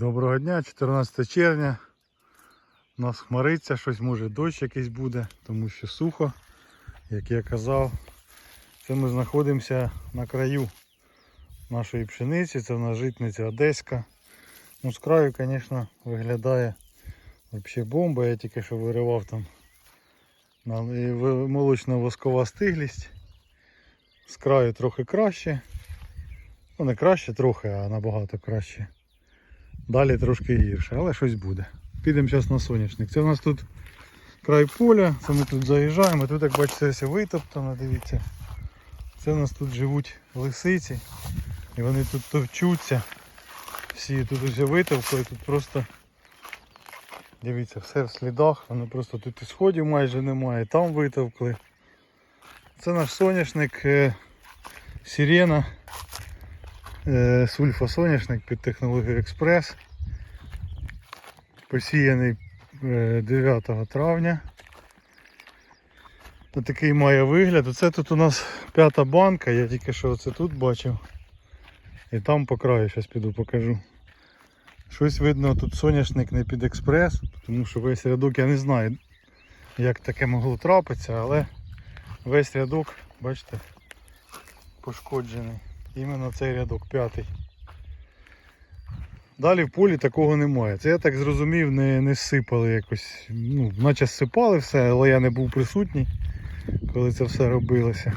Доброго дня, 14 червня. У нас хмариться, щось може дощ якийсь буде, тому що сухо, як я казав. Це ми знаходимося на краю нашої пшениці, це в нас житниця Одеська. Ну, з краю, звісно, виглядає взагалі бомба. Я тільки що виривав там молочно-воскова стиглість. З краю трохи краще. Ну не краще трохи, а набагато краще. Далі трошки гірше, але щось буде. Підемо зараз на соняшник. Це у нас тут край поля, це ми тут заїжджаємо. Тут, як бачите, все витоптано, дивіться. Це у нас тут живуть лисиці. І вони тут товчуться. Всі тут усе витовкли, тут просто дивіться, все в слідах, воно просто тут і сходів майже немає, там витовкли. Це наш соняшник е, Сирена. Е, Сульфосоняшник під технологією Експрес. Посіяний е, 9 травня. Такий має вигляд. Оце тут у нас п'ята банка, я тільки що оце тут бачив. І там по краю, зараз піду покажу. Щось видно, тут соняшник не під експрес, тому що весь рядок я не знаю, як таке могло трапитися, але весь рядок, бачите, пошкоджений. Іменно цей рядок п'ятий. Далі в полі такого немає. Це я так зрозумів, не, не сипали якось. Ну, наче сипали все, але я не був присутній, коли це все робилося.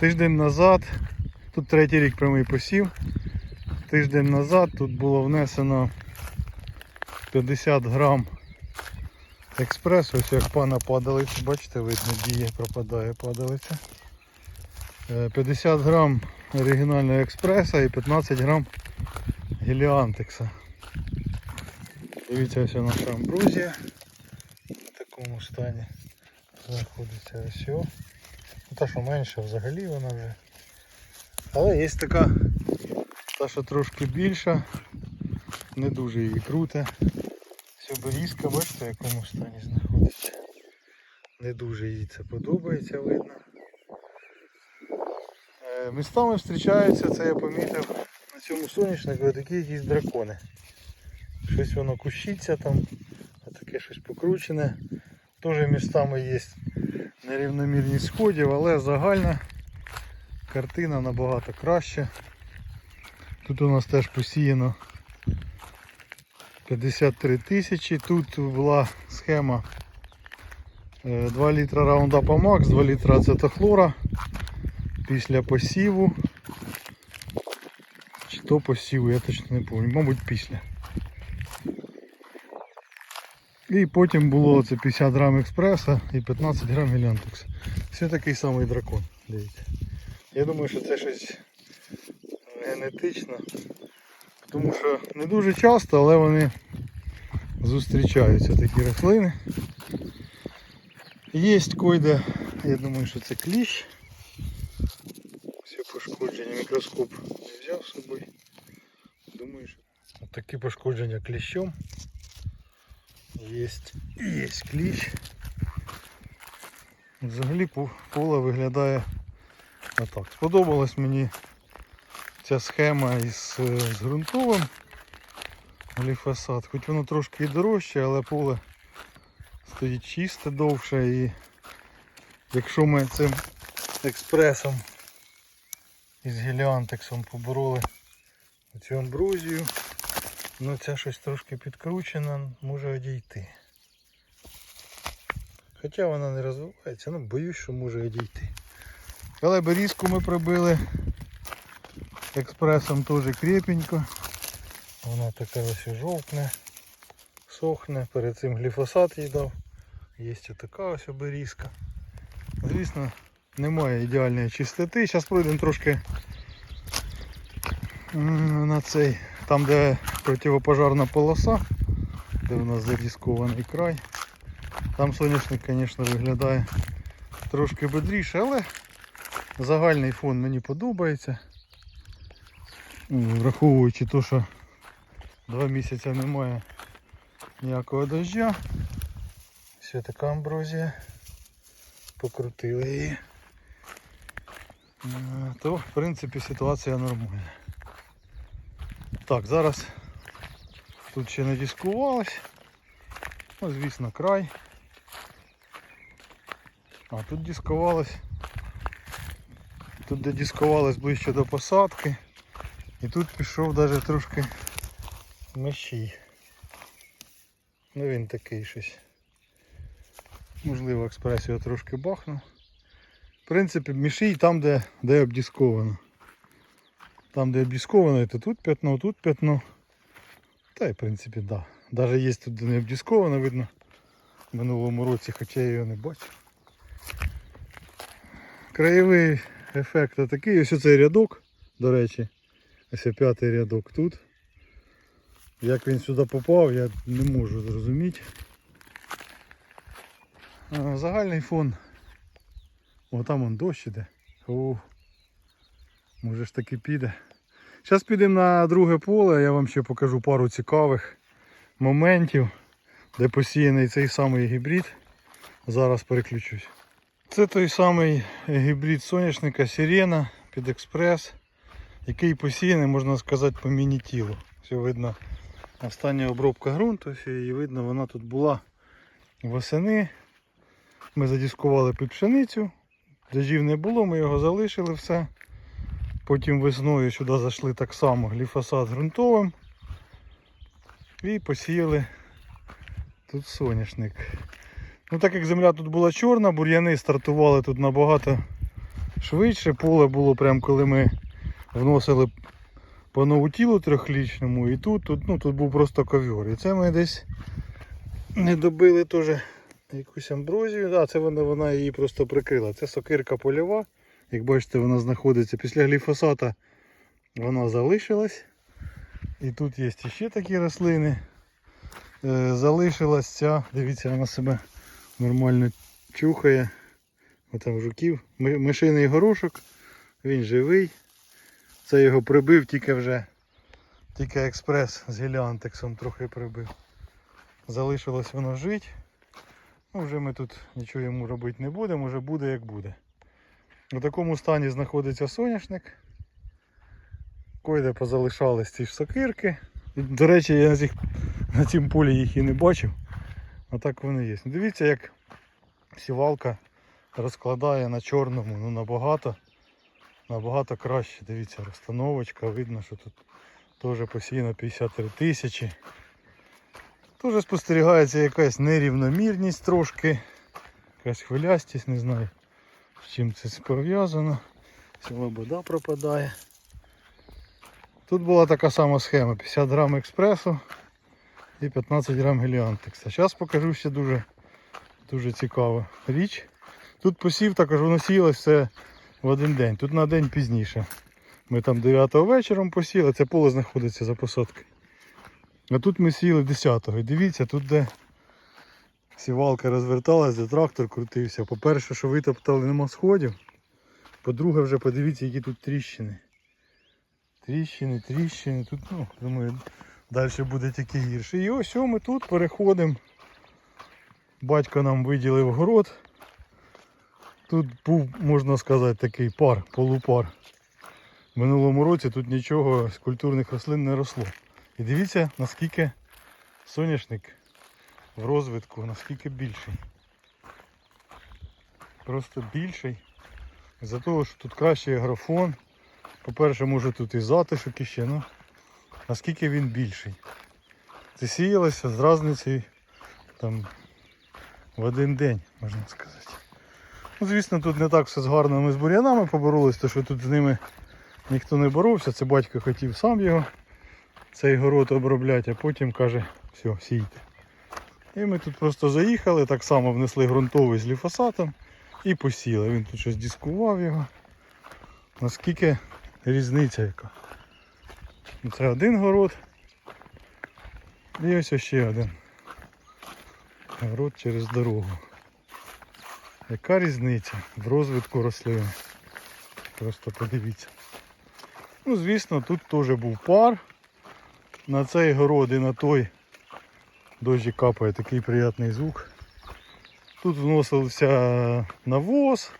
Тиждень назад, тут третій рік прямий посів. Тиждень назад тут було внесено 50 грам експресу, ось як пана падалиця, бачите, видно, діє, пропадає падалиця. Е, 50 грам оригінального експреса і 15 грам геліантекса. Дивіться, ось наша амбрузія в такому стані знаходиться ось. Ну, Та, що менша взагалі вона вже. Але є така, та що трошки більша, не дуже її круте. Сьоберізка, бачите, в якому стані знаходиться. Не дуже їй це подобається, видно. Е, Містами зустрічаються, це я помітив на цьому соняшнику такі якісь дракони. Щось воно кущиться там, таке щось покручене. Теж містами є нерівномірність сходів, але загальна картина набагато краще. Тут у нас теж посіяно 53 тисячі. Тут була схема е, 2 літра раундапа Макс, 2 літра ацетохлора після посіву. Чи то посіву, я точно не пам'ятаю, мабуть після. І потім було це 50 грам експреса і 15 грам геліантекса. Все такий самий дракон, дивіться. Я думаю, що це щось генетично. Тому що не дуже часто, але вони зустрічаються такі рослини. Є койде, я думаю, що це кліщ. Мікроскоп не взяв з собою. Думаю, що такі пошкодження кліщом. Є, є кліщ. Взагалі поле виглядає отак. Сподобалась мені ця схема із е, з ґрунтовим гліфосат. Хоч воно трошки і дорожче, але поле стоїть чисте довше і якщо ми цим експресом із геліантексом побороли цю амбрузію, ну ця щось трошки підкручена, може одійти. Хоча вона не розвивається, ну боюсь, що може одійти. Але берізку ми прибили експресом теж крепенько. Вона така ось жовтне, сохне, перед цим гліфосат їй дав. Є така ось оберізка. Звісно, немає ідеальної чистоти. Зараз пройдемо трошки на цей, там де противопожарна полоса, де у нас зарізкований край. Там соняшник, звісно, виглядає трошки бодріше, але загальний фон мені подобається. Враховуючи те, що два місяці немає ніякого дождя. Все така амброзія. Покрутили її. Е, То в принципі ситуація нормальна. Так, зараз Тут ще не дискувалось. Ну, звісно, край. А тут дискувалось. Тут де дискувалось ближче до посадки. І тут пішов навіть трошки мещій. Ну він такий щось. Можливо, експрес його трошки бахнув. В принципі, мішій там, де, де обдісковано. Там, де обдісковано, то тут п'ятно, тут п'ятно. Та й в принципі, так. Да. Навіть є тут де не обдісковано, видно в минулому році, хоча я його не бачив. Краєвий ефект такий, ось оцей рядок, до речі. Ось п'ятий рядок тут. Як він сюди попав, я не можу зрозуміти. Загальний фон. О, там он дощ іде. О, може ж таки піде. Зараз підемо на друге поле, я вам ще покажу пару цікавих моментів, де посіяний цей самий гібрид. Зараз переключусь. Це той самий гібрид соняшника Сирена під експрес, який посіяний, можна сказати, по міні-тілу. Все видно остання обробка ґрунту, і видно, вона тут була восени. Ми задіскували під пшеницю, дождів не було, ми його залишили все. Потім весною сюди зайшли так само гліфосат ґрунтовим і посіяли тут соняшник. Ну так як земля тут була чорна, бур'яни стартували тут набагато швидше. Поле було прямо коли ми вносили по нову тілу трьохлічному і тут, тут, ну, тут був просто ковер. І це ми десь не добили теж якусь амброзію. Да, це вона, вона її просто прикрила. Це сокирка польова. Як бачите, вона знаходиться після гліфосата, вона залишилась. І тут є ще такі рослини. Е, залишилась ця, дивіться, вона себе нормально чухає. Отам жуків. Ми- Мишиний горошок, він живий. Це його прибив тільки вже. Тільки експрес з геліантексом трохи прибив. Залишилось воно жити. Ну, вже ми тут нічого йому робити не будемо, вже буде як буде. У такому стані знаходиться соняшник. Койде позалишались ці ж сокирки. До речі, я на, цих, на цім полі їх і не бачив. А так вони є. Дивіться, як сівалка розкладає на чорному, ну набагато, набагато краще. Дивіться, розстановочка, видно, що тут теж посіяно 53 тисячі. Теж спостерігається якась нерівномірність трошки, якась хвилястість, не знаю з чим це пов'язано. Вода пропадає. Тут була така сама схема, 50 грам експресу і 15 грам геліантекса. Зараз покажу ще дуже, дуже цікаву річ. Тут посів також воно сіялось все в один день, тут на день пізніше. Ми там 9 вечором посіли, це поле знаходиться за посадкою. А тут ми сіли 10-го. І дивіться, тут де сівалка розверталась, де трактор крутився. По-перше, що витоптали нема сходів. По-друге, вже подивіться, які тут тріщини. Тріщини, тріщини. Тут, ну, думаю, далі буде тільки гірше. І ось ми тут переходимо. Батько нам виділив город. Тут був, можна сказати, такий пар, полупар. В минулому році тут нічого з культурних рослин не росло. І дивіться, наскільки соняшник в розвитку, наскільки більший. Просто більший. За того, що тут кращий графон. По-перше, може тут і затишок іще, ну наскільки він більший. Це сіялося з різницею там в один день, можна сказати. Ну, звісно, тут не так все з гарними з бур'янами поборолись, тому що тут з ними ніхто не боровся. Це батько хотів сам його цей город обробляти, а потім каже, все, сійте. І ми тут просто заїхали, так само внесли ґрунтовий з ліфосатом і посіли. Він тут щось дискував його. Наскільки різниця яка. Ну, Це один город. І ось ще один. Город через дорогу. Яка різниця в розвитку рослини? Просто подивіться. Ну, звісно, тут теж був пар. На цей город і на той дощі капає такий приємний звук. Тут вносився навоз.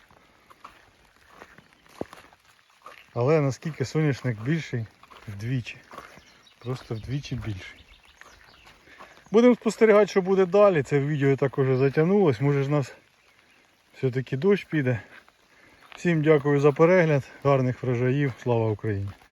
Але наскільки соняшник більший вдвічі. Просто вдвічі більший. Будемо спостерігати, що буде далі. Це відео так уже затягнулось. Може ж нас все-таки дощ піде. Всім дякую за перегляд. Гарних врожаїв. Слава Україні!